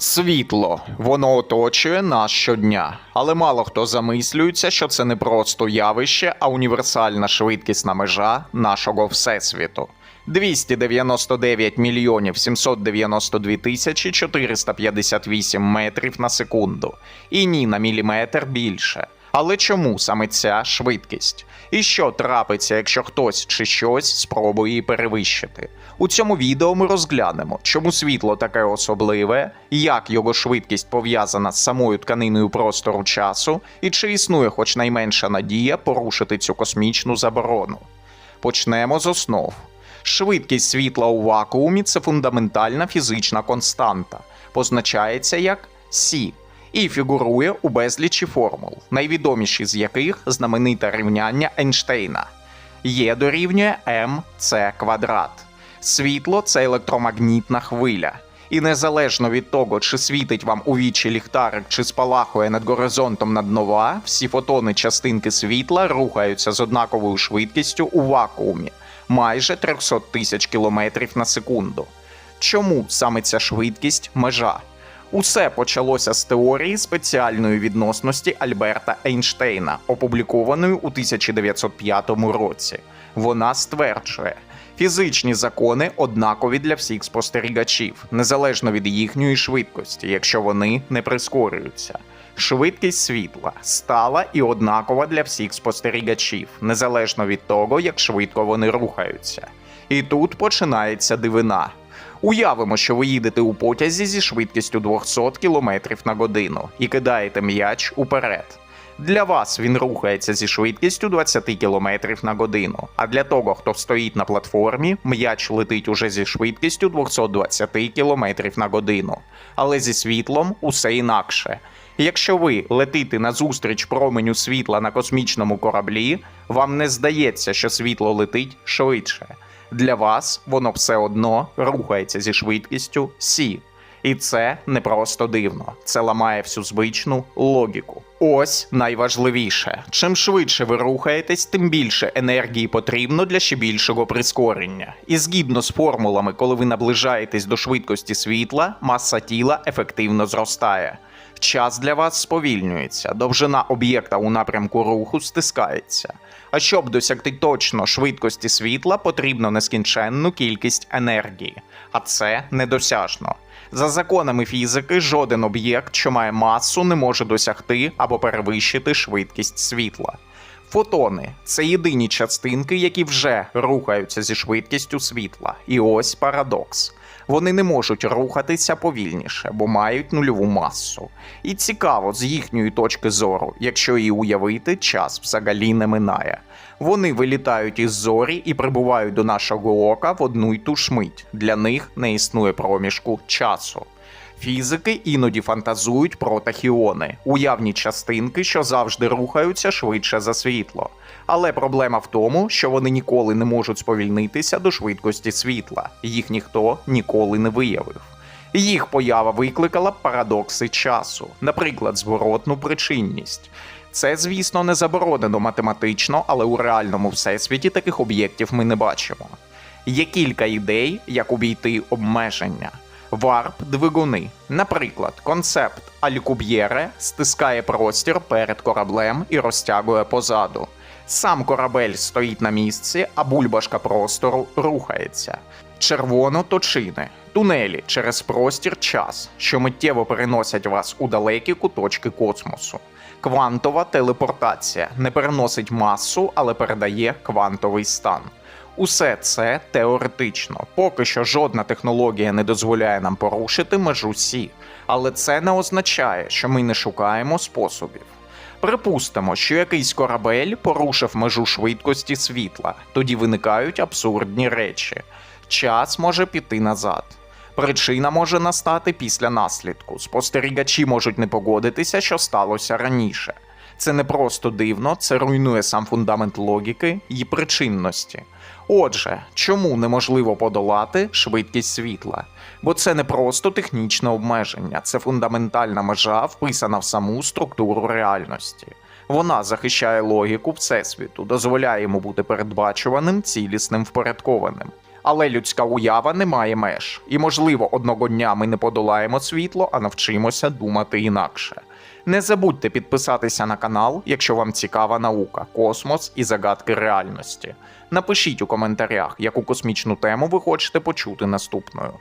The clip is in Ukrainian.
Світло, воно оточує нас щодня, але мало хто замислюється, що це не просто явище, а універсальна швидкісна межа нашого всесвіту. 299 мільйонів 792 тисячі 458 метрів на секунду, і ні на міліметр більше. Але чому саме ця швидкість? І що трапиться, якщо хтось чи щось спробує її перевищити? У цьому відео ми розглянемо, чому світло таке особливе, як його швидкість пов'язана з самою тканиною простору часу, і чи існує хоч найменша надія порушити цю космічну заборону. Почнемо з основ. Швидкість світла у вакуумі це фундаментальна фізична константа, позначається як Сі і фігурує у безлічі формул, найвідоміші з яких знамените рівняння Ейнштейна. Є дорівнює МЦ квадрат. Світло це електромагнітна хвиля. І незалежно від того, чи світить вам у вічі ліхтарик, чи спалахує над горизонтом над нова, всі фотони частинки світла рухаються з однаковою швидкістю у вакуумі майже 300 тисяч кілометрів на секунду. Чому саме ця швидкість межа? Усе почалося з теорії спеціальної відносності Альберта Ейнштейна, опублікованої у 1905 році. Вона стверджує, фізичні закони однакові для всіх спостерігачів, незалежно від їхньої швидкості, якщо вони не прискорюються. Швидкість світла стала і однакова для всіх спостерігачів, незалежно від того, як швидко вони рухаються. І тут починається дивина. Уявимо, що ви їдете у потязі зі швидкістю 200 км на годину і кидаєте м'яч уперед. Для вас він рухається зі швидкістю 20 км на годину, а для того, хто стоїть на платформі, м'яч летить уже зі швидкістю 220 км на годину. Але зі світлом усе інакше. Якщо ви летите назустріч променю світла на космічному кораблі, вам не здається, що світло летить швидше. Для вас воно все одно рухається зі швидкістю Сі. І це не просто дивно, це ламає всю звичну логіку. Ось найважливіше: чим швидше ви рухаєтесь, тим більше енергії потрібно для ще більшого прискорення. І згідно з формулами, коли ви наближаєтесь до швидкості світла, маса тіла ефективно зростає. Час для вас сповільнюється, довжина об'єкта у напрямку руху стискається. А щоб досягти точно швидкості світла, потрібно нескінченну кількість енергії, а це недосяжно. За законами фізики, жоден об'єкт, що має масу, не може досягти або перевищити швидкість світла. Фотони це єдині частинки, які вже рухаються зі швидкістю світла. І ось парадокс. Вони не можуть рухатися повільніше, бо мають нульову масу. І цікаво, з їхньої точки зору, якщо її уявити, час взагалі не минає. Вони вилітають із зорі і прибувають до нашого ока в одну й ту ж мить. Для них не існує проміжку часу. Фізики іноді фантазують про тахіони, уявні частинки, що завжди рухаються швидше за світло. Але проблема в тому, що вони ніколи не можуть сповільнитися до швидкості світла, їх ніхто ніколи не виявив. Їх поява викликала парадокси часу, наприклад, зворотну причинність. Це, звісно, не заборонено математично, але у реальному всесвіті таких об'єктів ми не бачимо. Є кілька ідей, як обійти обмеження. Варп-двигуни. Наприклад, концепт Алькуб'єре стискає простір перед кораблем і розтягує позаду. Сам корабель стоїть на місці, а бульбашка простору рухається. Червоно-точини тунелі через простір час, що миттєво переносять вас у далекі куточки космосу. Квантова телепортація не переносить масу, але передає квантовий стан. Усе це теоретично. Поки що жодна технологія не дозволяє нам порушити межу Сі, але це не означає, що ми не шукаємо способів. Припустимо, що якийсь корабель порушив межу швидкості світла, тоді виникають абсурдні речі. Час може піти назад. Причина може настати після наслідку. Спостерігачі можуть не погодитися, що сталося раніше. Це не просто дивно, це руйнує сам фундамент логіки і причинності. Отже, чому неможливо подолати швидкість світла? Бо це не просто технічне обмеження, це фундаментальна межа, вписана в саму структуру реальності. Вона захищає логіку Всесвіту, дозволяє йому бути передбачуваним, цілісним, впорядкованим. Але людська уява не має меж, і можливо, одного дня ми не подолаємо світло, а навчимося думати інакше. Не забудьте підписатися на канал, якщо вам цікава наука, космос і загадки реальності. Напишіть у коментарях, яку космічну тему ви хочете почути наступною.